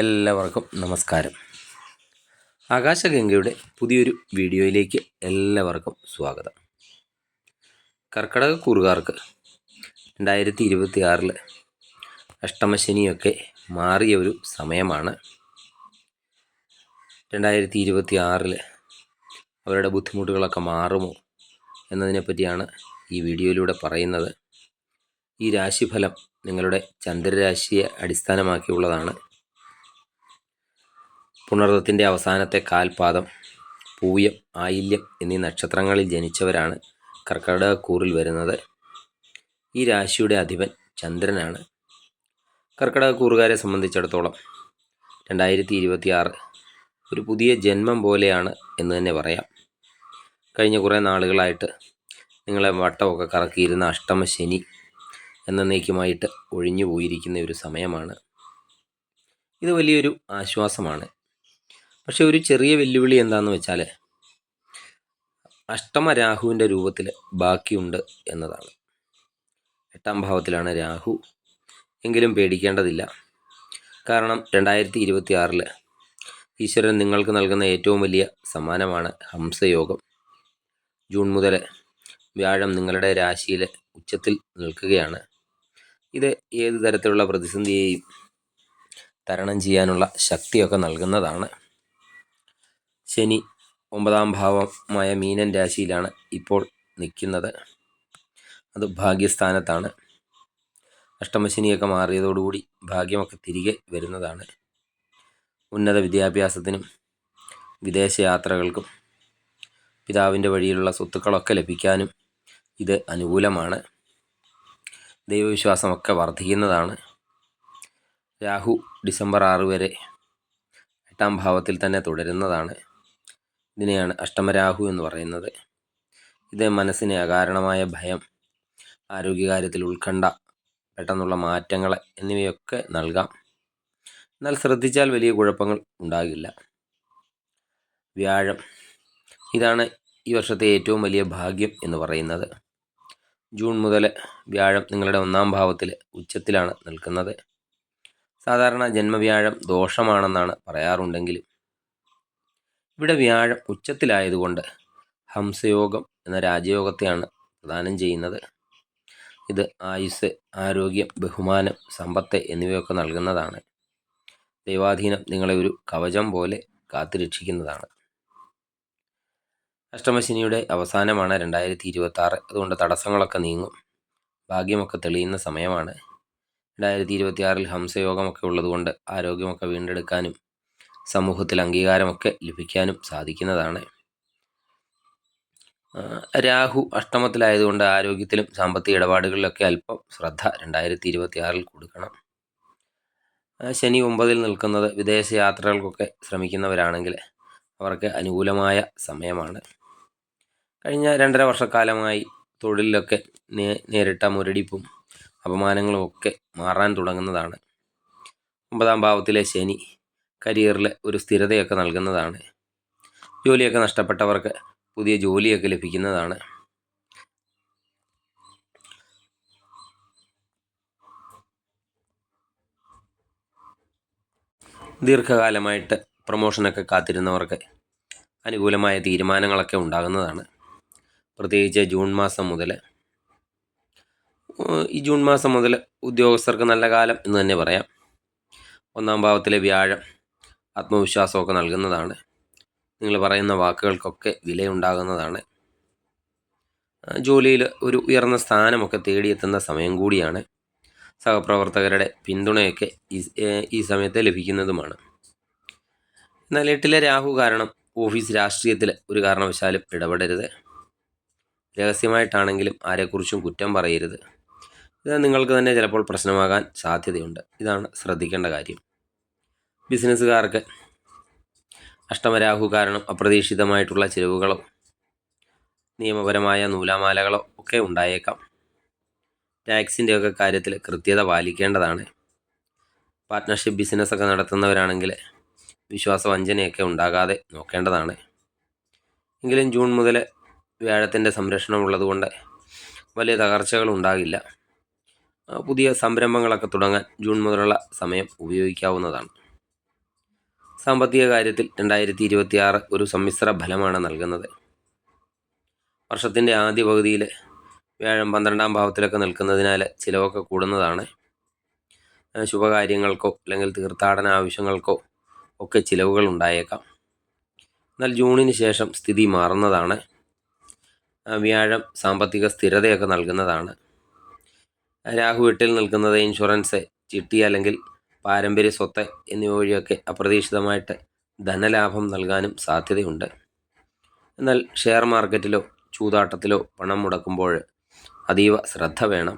എല്ലാവർക്കും നമസ്കാരം. ആകാശഗംഗയുടെ പുതിയൊരു വീഡിയോയിലേക്ക് എല്ലാവർക്കും സ്വാഗതം. കർക്കടക കൂറുകാർക്ക് രണ്ടായിരത്തി ഇരുപത്തി ആറിൽ അഷ്ടമശനിയൊക്കെ മാറിയ ഒരു സമയമാണ്. രണ്ടായിരത്തി ഇരുപത്തി ആറിൽ അവരുടെ ബുദ്ധിമുട്ടുകളൊക്കെ മാറുമോ എന്നതിനെ പറ്റിയാണ് ഈ വീഡിയോയിലൂടെ പറയുന്നത്. ഈ രാശിഫലം നിങ്ങളുടെ ചന്ദ്രരാശിയെ അടിസ്ഥാനമാക്കിയുള്ളതാണ്. പുണർദത്തിന്റെ അവസാനത്തെ കാൽപാദം പൂയം ആയില്യം എന്നീ നക്ഷത്രങ്ങളിൽ ജനിച്ചവരാണ് കർക്കിടകക്കൂറിൽ വരുന്നത്. ഈ രാശിയുടെ അധിപൻ ചന്ദ്രനാണ്. കർക്കിടകക്കൂറുകാരെ സംബന്ധിച്ചിടത്തോളം രണ്ടായിരത്തി ഇരുപത്തിയാറ് ഒരു പുതിയ ജന്മം പോലെയാണ് എന്ന് തന്നെ പറയാം. കഴിഞ്ഞ കുറേ നാളുകളായിട്ട് നിങ്ങളെ വട്ടമൊക്കെ കറക്കിയിരുന്ന അഷ്ടമ ശനി എന്നേക്കുമായിട്ട് ഒഴിഞ്ഞു പോയിരിക്കുന്ന ഒരു സമയമാണ്. ഇത് വലിയൊരു ആശ്വാസമാണ്. പക്ഷെ ഒരു ചെറിയ വെല്ലുവിളി എന്താണെന്ന് വെച്ചാൽ അഷ്ടമ രാഹുവിന്റെ രൂപത്തിൽ ബാക്കിയുണ്ട് എന്നതാണ്. എട്ടാം ഭാവത്തിലാണ് രാഹു എങ്കിലും പേടിക്കേണ്ടതില്ല. കാരണം രണ്ടായിരത്തി ഇരുപത്തി ഈശ്വരൻ നിങ്ങൾക്ക് നൽകുന്ന ഏറ്റവും വലിയ സമ്മാനമാണ് ഹംസയോഗം. ജൂൺ മുതൽ വ്യാഴം നിങ്ങളുടെ രാശിയിൽ ഉച്ചത്തിൽ നിൽക്കുകയാണ്. ഇത് ഏത് തരത്തിലുള്ള പ്രതിസന്ധിയെയും തരണം ചെയ്യാനുള്ള ശക്തിയൊക്കെ നൽകുന്നതാണ്. ശനി ഒമ്പതാം ഭാവമായ മീനൻ രാശിയിലാണ് ഇപ്പോൾ നിൽക്കുന്നത്. അത് ഭാഗ്യസ്ഥാനത്താണ്. അഷ്ടമശനിയൊക്കെ മാറിയതോടുകൂടി ഭാഗ്യമൊക്കെ തിരികെ വരുന്നതാണ്. ഉന്നത വിദ്യാഭ്യാസത്തിനും വിദേശയാത്രകൾക്കും പിതാവിന്റെ വഴിയിലുള്ള സ്വത്തുക്കളൊക്കെ ലഭിക്കാനും ഇത് അനുകൂലമാണ്. ദൈവവിശ്വാസമൊക്കെ വർദ്ധിക്കുന്നതാണ്. രാഹു ഡിസംബർ ആറ് വരെ എട്ടാം ഭാവത്തിൽ തന്നെ തുടരുന്നതാണ്. ഇതിനെയാണ് അഷ്ടമരാഹു എന്ന് പറയുന്നത്. ഇത് മനസ്സിനെ അകാരണമായ ഭയം ആരോഗ്യകാര്യത്തിൽ ഉത്കണ്ഠ പെട്ടെന്നുള്ള മാറ്റങ്ങൾ എന്നിവയൊക്കെ നൽകാം. എന്നാൽ ശ്രദ്ധിച്ചാൽ വലിയ കുഴപ്പങ്ങൾ ഉണ്ടാകില്ല. വ്യാഴം. ഇതാണ് ഈ വർഷത്തെ ഏറ്റവും വലിയ ഭാഗ്യം എന്ന് പറയുന്നത്. ജൂൺ മുതൽ വ്യാഴം നിങ്ങളുടെ ഒന്നാം ഭാവത്തിൽ ഉച്ചത്തിലാണ് നിൽക്കുന്നത്. സാധാരണ ജന്മവ്യാഴം ദോഷമാണെന്നാണ് പറയാറുണ്ടെങ്കിലും ഇവിടെ വ്യാഴം ഉച്ചത്തിലായതുകൊണ്ട് ഹംസയോഗം എന്ന രാജയോഗത്തെയാണ് പ്രദാനം ചെയ്യുന്നത്. ഇത് ആയുസ് ആരോഗ്യം ബഹുമാനം സമ്പത്ത് എന്നിവയൊക്കെ നൽകുന്നതാണ്. ദൈവാധീനം നിങ്ങളെ ഒരു കവചം പോലെ കാത്തുരക്ഷിക്കുന്നതാണ്. അഷ്ടമശനിയുടെ അവസാനമാണ് രണ്ടായിരത്തി ഇരുപത്തി ആറ് അതുകൊണ്ട് തടസ്സങ്ങളൊക്കെ നീങ്ങും. ഭാഗ്യമൊക്കെ തെളിയുന്ന സമയമാണ്. രണ്ടായിരത്തി ഇരുപത്തി ആറിൽ ഹംസയോഗമൊക്കെ ഉള്ളതുകൊണ്ട് ആരോഗ്യമൊക്കെ വീണ്ടെടുക്കാനും സമൂഹത്തിൽ അംഗീകാരമൊക്കെ ലഭിക്കാനും സാധിക്കുന്നതാണ്. രാഹു അഷ്ടമത്തിലായതുകൊണ്ട് ആരോഗ്യത്തിലും സാമ്പത്തിക ഇടപാടുകളിലൊക്കെ അല്പം ശ്രദ്ധ രണ്ടായിരത്തി ഇരുപത്തി ആറിൽ കൊടുക്കണം ശനി ഒമ്പതിൽ നിൽക്കുന്നത് വിദേശ യാത്രകൾക്കൊക്കെ ശ്രമിക്കുന്നവരാണെങ്കിൽ അവർക്ക് അനുകൂലമായ സമയമാണ്. കഴിഞ്ഞ രണ്ടര വർഷക്കാലമായി തൊഴിലിലൊക്കെ നേരിട്ട മുരടിപ്പും അപമാനങ്ങളും ഒക്കെ മാറാൻ തുടങ്ങുന്നതാണ്. ഒമ്പതാം ഭാവത്തിലെ ശനി കരിയറിൽ ഒരു സ്ഥിരതയൊക്കെ നൽകുന്നതാണ്. ജോലിയൊക്കെ നഷ്ടപ്പെട്ടവർക്ക് പുതിയ ജോലിയൊക്കെ ലഭിക്കുന്നതാണ്. ദീർഘകാലമായിട്ട് പ്രൊമോഷനൊക്കെ കാത്തിരുന്നവർക്ക് അനുകൂലമായ തീരുമാനങ്ങളൊക്കെ ഉണ്ടാകുന്നതാണ്. പ്രത്യേകിച്ച് ജൂൺ മാസം മുതൽ ഈ ജൂൺ മാസം മുതൽ ഉദ്യോഗസ്ഥർക്ക് നല്ല കാലം എന്ന് തന്നെ പറയാം. ഒന്നാം ഭാവത്തിലെ വ്യാഴം ആത്മവിശ്വാസമൊക്കെ നൽകുന്നതാണ്. നിങ്ങൾ പറയുന്ന വാക്കുകൾക്കൊക്കെ വിലയുണ്ടാകുന്നതാണ്. ജോലിയിൽ ഒരു ഉയർന്ന സ്ഥാനമൊക്കെ തേടിയെത്തുന്ന സമയം കൂടിയാണ്. സഹപ്രവർത്തകരുടെ പിന്തുണയൊക്കെ ഈ സമയത്ത് ലഭിക്കുന്നതുമാണ്. എന്നാൽ എട്ടിലെ രാഹു കാരണം ഓഫീസ് രാഷ്ട്രീയത്തിൽ ഒരു കാരണവശാലും ഇടപെടരുത്. രഹസ്യമായിട്ടാണെങ്കിലും ആരെക്കുറിച്ചും കുറ്റം പറയരുത്. ഇത് നിങ്ങൾക്ക് തന്നെ ചിലപ്പോൾ പ്രശ്നമാകാൻ സാധ്യതയുണ്ട്. ഇതാണ് ശ്രദ്ധിക്കേണ്ട കാര്യം. ബിസിനസ്സുകാർക്ക് അഷ്ടമരാഹു കാരണം അപ്രതീക്ഷിതമായിട്ടുള്ള ചിലവുകളോ നിയമപരമായ നൂലാമാലകളോ ഒക്കെ ഉണ്ടായേക്കാം. ടാക്സിന്റെയൊക്കെ കാര്യത്തിൽ കൃത്യത പാലിക്കേണ്ടതാണ്. പാർട്ട്ണർഷിപ്പ് ബിസിനസ്സൊക്കെ നടത്തുന്നവരാണെങ്കിൽ വിശ്വാസവഞ്ചനയൊക്കെ ഉണ്ടാകാതെ നോക്കേണ്ടതാണ്. എങ്കിലും ജൂൺ മുതൽ വ്യാഴത്തിന്റെ സംരക്ഷണം ഉള്ളതുകൊണ്ട് വലിയ തകർച്ചകൾ ഉണ്ടാകില്ല. പുതിയ സംരംഭങ്ങളൊക്കെ തുടങ്ങാൻ ജൂൺ മുതലുള്ള സമയം ഉപയോഗിക്കാവുന്നതാണ്. സാമ്പത്തിക കാര്യത്തിൽ രണ്ടായിരത്തി ഇരുപത്തിയാറ് ഒരു സമ്മിശ്ര ഫലമാണ് നൽകുന്നത്. വർഷത്തിന്റെ ആദ്യ പകുതിയിൽ വ്യാഴം പന്ത്രണ്ടാം ഭാവത്തിലൊക്കെ നിൽക്കുന്നതിനാൽ ചിലവൊക്കെ കൂടുന്നതാണ്. ശുഭകാര്യങ്ങൾക്കോ അല്ലെങ്കിൽ തീർത്ഥാടന ആവശ്യങ്ങൾക്കോ ഒക്കെ ചിലവുകൾ ഉണ്ടായേക്കാം. എന്നാൽ ജൂണിന് ശേഷം സ്ഥിതി മാറുന്നതാണ്. വ്യാഴം സാമ്പത്തിക സ്ഥിരതയൊക്കെ നൽകുന്നതാണ്. രാഹു എട്ടിൽ നിൽക്കുന്നത് ഇൻഷുറൻസ് ചിട്ടി അല്ലെങ്കിൽ പാരമ്പര്യ സ്വത്ത് എന്നിവ വഴിയൊക്കെ അപ്രതീക്ഷിതമായിട്ട് ധനലാഭം നൽകാനും സാധ്യതയുണ്ട്. എന്നാൽ ഷെയർ മാർക്കറ്റിലോ ചൂതാട്ടത്തിലോ പണം മുടക്കുമ്പോൾ അതീവ ശ്രദ്ധ വേണം.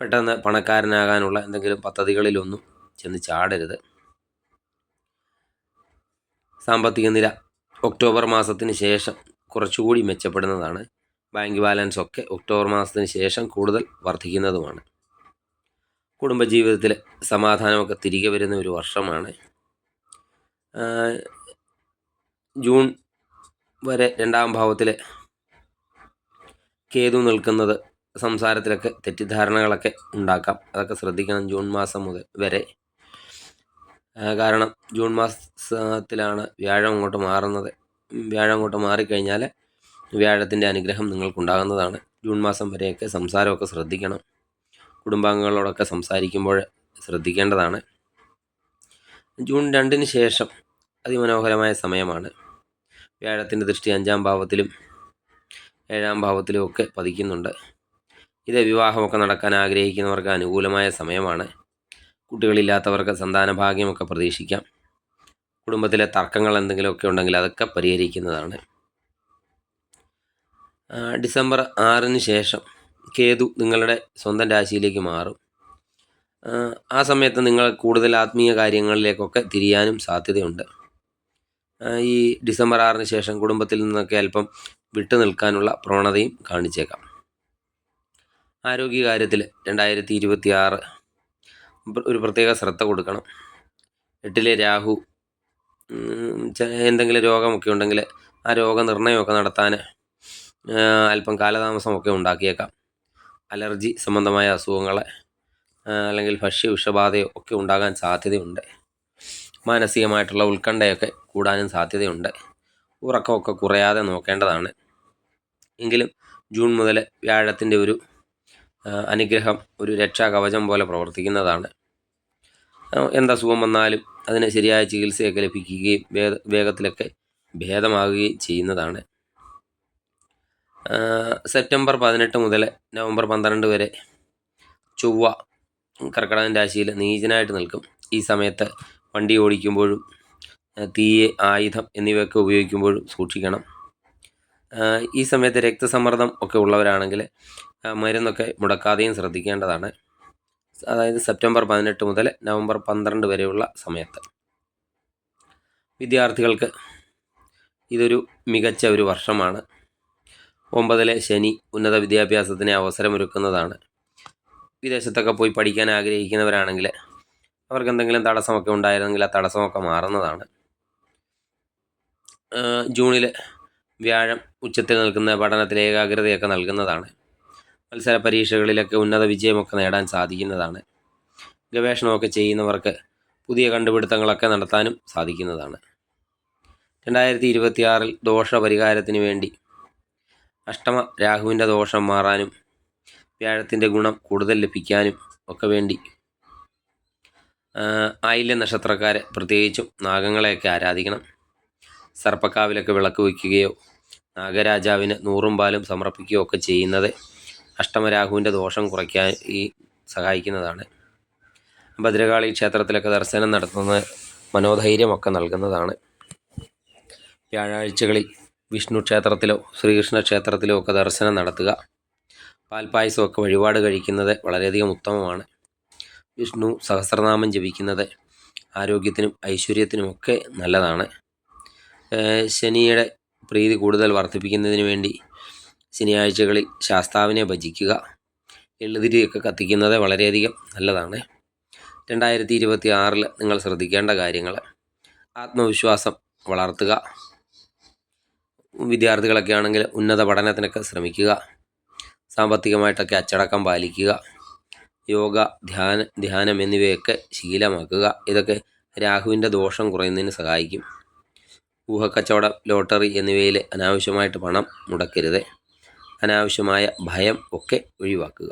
പെട്ടെന്ന് പണക്കാരനാകാനുള്ള എന്തെങ്കിലും പദ്ധതികളിലൊന്നും ചെന്ന് ചാടരുത്. സാമ്പത്തിക നില ഒക്ടോബർ മാസത്തിന് ശേഷം കുറച്ചുകൂടി മെച്ചപ്പെടുന്നതാണ്. ബാങ്ക് ബാലൻസ് ഒക്കെ ഒക്ടോബർ മാസത്തിന് ശേഷം കൂടുതൽ വർദ്ധിക്കുന്നതുമാണ്. കുടുംബജീവിതത്തിൽ സമാധാനമൊക്കെ തിരികെ വരുന്ന ഒരു വർഷമാണ്. ജൂൺ വരെ രണ്ടാം ഭാവത്തിൽ കേതു നിൽക്കുന്നത് സംസാരത്തിലൊക്കെ തെറ്റിദ്ധാരണകളൊക്കെ ഉണ്ടാക്കാം. അതൊക്കെ ശ്രദ്ധിക്കണം ജൂൺ മാസം മുതൽ വരെ. കാരണം ജൂൺ മാസത്തിലാണ് വ്യാഴം അങ്ങോട്ട് മാറുന്നത്. വ്യാഴം അങ്ങോട്ട് മാറിക്കഴിഞ്ഞാൽ വ്യാഴത്തിന്റെ അനുഗ്രഹം നിങ്ങൾക്കുണ്ടാകുന്നതാണ്. ജൂൺ മാസം വരെയൊക്കെ സംസാരമൊക്കെ ശ്രദ്ധിക്കണം. കുടുംബാംഗങ്ങളോടൊക്കെ സംസാരിക്കുമ്പോൾ ശ്രദ്ധിക്കേണ്ടതാണ്. ജൂൺ രണ്ടിന് ശേഷം അതിമനോഹരമായ സമയമാണ്. വ്യാഴത്തിന്റെ ദൃഷ്ടി അഞ്ചാം ഭാവത്തിലും ഏഴാം ഭാവത്തിലും ഒക്കെ പതിക്കുന്നുണ്ട്. ഇത് വിവാഹമൊക്കെ നടക്കാൻ ആഗ്രഹിക്കുന്നവർക്ക് അനുകൂലമായ സമയമാണ്. കുട്ടികളില്ലാത്തവർക്ക് സന്താന ഭാഗ്യമൊക്കെ പ്രതീക്ഷിക്കാം. കുടുംബത്തിലെ തർക്കങ്ങൾ എന്തെങ്കിലുമൊക്കെ ഉണ്ടെങ്കിൽ അതൊക്കെ പരിഹരിക്കുന്നതാണ്. ഡിസംബർ ആറിന് ശേഷം കേതു നിങ്ങളുടെ സ്വന്തം രാശിയിലേക്ക് മാറും. ആ, സമയത്ത് നിങ്ങൾ കൂടുതൽ ആത്മീയ കാര്യങ്ങളിലേക്കൊക്കെ തിരിയാനും സാധ്യതയുണ്ട്. ഈ ഡിസംബർ ആറിന് ശേഷം കുടുംബത്തിൽ നിന്നൊക്കെ അല്പം വിട്ടു നിൽക്കാനുള്ള പ്രവണതയും കാണിച്ചേക്കാം. ആരോഗ്യകാര്യത്തിൽ രണ്ടായിരത്തി ഇരുപത്തി ആറ് ഒരു പ്രത്യേക ശ്രദ്ധ കൊടുക്കണം. എട്ടിലെ രാഹു എന്തെങ്കിലും രോഗമൊക്കെ ഉണ്ടെങ്കിൽ ആ രോഗനിർണയമൊക്കെ നടത്താൻ അല്പം കാലതാമസമൊക്കെ ഉണ്ടാക്കിയേക്കാം. അലർജി സംബന്ധമായ അസുഖങ്ങൾ അല്ലെങ്കിൽ ഭക്ഷ്യ വിഷബാധയോ ഒക്കെ ഉണ്ടാകാൻ സാധ്യതയുണ്ട്. മാനസികമായിട്ടുള്ള ഉത്കണ്ഠയൊക്കെ കൂടാനും സാധ്യതയുണ്ട്. ഉറക്കമൊക്കെ കുറയാതെ നോക്കേണ്ടതാണ്. എങ്കിലും ജൂൺ മുതൽ വ്യാഴത്തിന്റെ ഒരു അനുഗ്രഹം ഒരു രക്ഷാകവചം പോലെ പ്രവർത്തിക്കുന്നതാണ്. എന്തസുഖം വന്നാലും അതിന് ശരിയായ ചികിത്സയൊക്കെ ലഭിക്കുകയും വേഗ വേഗത്തിലൊക്കെ ഭേദമാകുകയും ചെയ്യുന്നതാണ്. സെപ്റ്റംബർ പതിനെട്ട് മുതൽ നവംബർ പന്ത്രണ്ട് വരെ ചൊവ്വ കർക്കിടകൻ രാശിയിൽ നീചനായിട്ട് നിൽക്കും. ഈ സമയത്ത് വണ്ടി ഓടിക്കുമ്പോഴും തീയെ ആയുധം എന്നിവയൊക്കെ ഉപയോഗിക്കുമ്പോഴും സൂക്ഷിക്കണം. ഈ സമയത്ത് രക്തസമ്മർദ്ദം ഒക്കെ ഉള്ളവരാണെങ്കിൽ മരുന്നൊക്കെ മുടക്കാതെയും ശ്രദ്ധിക്കേണ്ടതാണ്. അതായത് സെപ്റ്റംബർ പതിനെട്ട് മുതൽ നവംബർ പന്ത്രണ്ട് വരെയുള്ള സമയത്ത്. വിദ്യാർത്ഥികൾക്ക് ഇതൊരു മികച്ച ഒരു വർഷമാണ്. ഒമ്പതിലെ ശനി ഉന്നത വിദ്യാഭ്യാസത്തിന് അവസരമൊരുക്കുന്നതാണ്. വിദേശത്തൊക്കെ പോയി പഠിക്കാൻ ആഗ്രഹിക്കുന്നവരാണെങ്കിൽ അവർക്ക് എന്തെങ്കിലും തടസ്സമൊക്കെ ഉണ്ടായിരുന്നെങ്കിൽ ആ തടസ്സമൊക്കെ മാറുന്നതാണ്. ജൂണിൽ വ്യാഴം ഉച്ചത്തിൽ നിൽക്കുന്ന പഠനത്തിൽ ഏകാഗ്രതയൊക്കെ നൽകുന്നതാണ്. മത്സര പരീക്ഷകളിലൊക്കെ ഉന്നത വിജയമൊക്കെ നേടാൻ സാധിക്കുന്നതാണ്. ഗവേഷണമൊക്കെ ചെയ്യുന്നവർക്ക് പുതിയ കണ്ടുപിടുത്തങ്ങളൊക്കെ നടത്താനും സാധിക്കുന്നതാണ്. രണ്ടായിരത്തി ഇരുപത്തിയാറിൽ ദോഷപരിഹാരത്തിന് വേണ്ടി അഷ്ടമ രാഹുവിന്റെ ദോഷം മാറാനും വ്യാഴത്തിന്റെ ഗുണം കൂടുതൽ ലഭിക്കാനും ഒക്കെ വേണ്ടി ആയില്യ നക്ഷത്രക്കാരെ പ്രത്യേകിച്ചും നാഗങ്ങളെയൊക്കെ ആരാധിക്കണം. സർപ്പക്കാവിലൊക്കെ വിളക്ക് വയ്ക്കുകയോ നാഗരാജാവിന് നൂറും പാലും സമർപ്പിക്കുകയോ ഒക്കെ ചെയ്യുന്നത് അഷ്ടമരാഹുവിന്റെ ദോഷം കുറയ്ക്കാൻ ഈ സഹായിക്കുന്നതാണ്. ഭദ്രകാളി ക്ഷേത്രത്തിലൊക്കെ ദർശനം നടത്തുന്നത് മനോധൈര്യമൊക്കെ നൽകുന്നതാണ്. വ്യാഴാഴ്ചകളിൽ വിഷ്ണു ക്ഷേത്രത്തിലോ ശ്രീകൃഷ്ണ ക്ഷേത്രത്തിലോ ഒക്കെ ദർശനം നടത്തുക. പാൽപ്പായസമൊക്കെ വഴിപാട് കഴിക്കുന്നത് വളരെയധികം ഉത്തമമാണ്. വിഷ്ണു സഹസ്രനാമം ജപിക്കുന്നത് ആരോഗ്യത്തിനും ഐശ്വര്യത്തിനുമൊക്കെ നല്ലതാണ്. ശനിയുടെ പ്രീതി കൂടുതൽ വർദ്ധിപ്പിക്കുന്നതിന് വേണ്ടി ശനിയാഴ്ചകളിൽ ശാസ്താവിനെ ഭജിക്കുക എള്ളുതിരിയൊക്കെ കത്തിക്കുന്നത് വളരെയധികം നല്ലതാണ്. രണ്ടായിരത്തി ഇരുപത്തി ആറിൽ നിങ്ങൾ ശ്രദ്ധിക്കേണ്ട കാര്യങ്ങൾ ആത്മവിശ്വാസം വളർത്തുക വിദ്യാർത്ഥികളൊക്കെ ആണെങ്കിൽ ഉന്നത പഠനത്തിനൊക്കെ ശ്രമിക്കുക. സാമ്പത്തികമായിട്ടൊക്കെ അച്ചടക്കം പാലിക്കുക. യോഗ ധ്യാന ധ്യാനം എന്നിവയൊക്കെ ശീലമാക്കുക. ഇതൊക്കെ രാഹുവിന്റെ ദോഷം കുറയുന്നതിന് സഹായിക്കും. ഊഹക്കച്ചവടം ലോട്ടറി എന്നിവയിൽ അനാവശ്യമായിട്ട് പണം മുടക്കരുത്. അനാവശ്യമായ ഭയം ഒക്കെ ഒഴിവാക്കുക.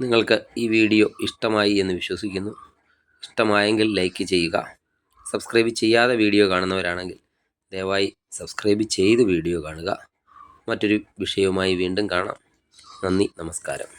നിങ്ങൾക്ക് ഈ വീഡിയോ ഇഷ്ടമായി എന്ന് വിശ്വസിക്കുന്നു. ഇഷ്ടമായെങ്കിൽ ലൈക്ക് ചെയ്യുക. സബ്സ്ക്രൈബ് ചെയ്യാതെ വീഡിയോ കാണുന്നവരാണെങ്കിൽ ദയവായി സബ്സ്ക്രൈബ് ചെയ്ത് വീഡിയോ കാണുക. മറ്റൊരു വിഷയവുമായി വീണ്ടും കാണാം. നന്ദി നമസ്കാരം.